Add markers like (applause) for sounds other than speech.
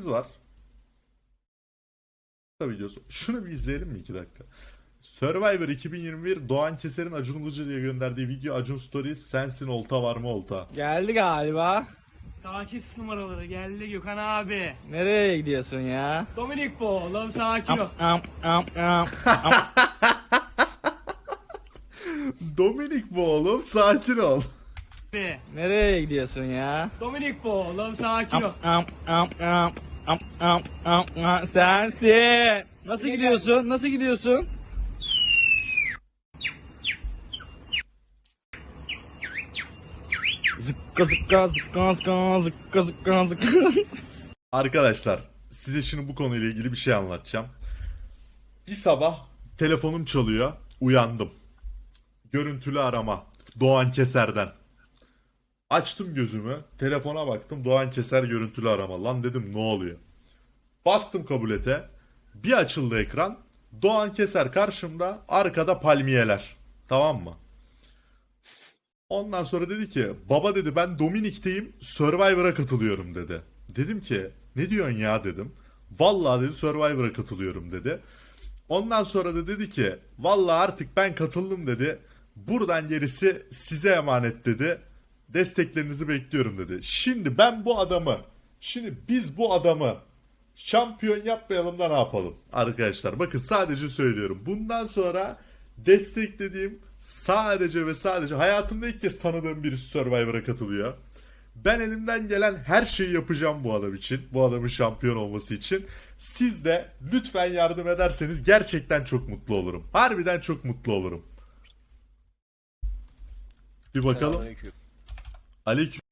var. Videosu. Şunu bir izleyelim mi 2 dakika? Survivor 2021 Doğan Keser'in Acun Ilıcalı'ya gönderdiği video Acun Stories sensin olta var mı olta? Geldi galiba. Takipçi numaraları geldi Gökhan abi. Nereye gidiyorsun ya? Dominik bu oğlum sakin ol. Am am am am. (laughs) Dominik bu oğlum sakin ol. Abi. Nereye gidiyorsun ya? Dominik bu oğlum sakin ol. Am am am am am am am am sensin. Nasıl gidiyorsun? Nasıl gidiyorsun? Zıkka zıkka zıkka zıkka zıkka zıkka zıkka. (laughs) Arkadaşlar size şimdi bu konuyla ilgili bir şey anlatacağım. Bir sabah telefonum çalıyor. Uyandım. Görüntülü arama. Doğan Keser'den. Açtım gözümü. Telefona baktım. Doğan Keser görüntülü arama. Lan dedim ne oluyor? Bastım kabul ete. Bir açıldı ekran. Doğan Keser karşımda. Arkada palmiyeler. Tamam mı? Ondan sonra dedi ki baba dedi ben Dominik'teyim Survivor'a katılıyorum dedi. Dedim ki ne diyorsun ya dedim. Vallahi dedi Survivor'a katılıyorum dedi. Ondan sonra da dedi ki vallahi artık ben katıldım dedi. Buradan gerisi size emanet dedi. Desteklerinizi bekliyorum dedi. Şimdi ben bu adamı şimdi biz bu adamı şampiyon yapmayalım da ne yapalım? Arkadaşlar bakın sadece söylüyorum. Bundan sonra desteklediğim sadece ve sadece hayatımda ilk kez tanıdığım birisi Survivor'a katılıyor. Ben elimden gelen her şeyi yapacağım bu adam için. Bu adamın şampiyon olması için. Siz de lütfen yardım ederseniz gerçekten çok mutlu olurum. Harbiden çok mutlu olurum. Bir bakalım. allez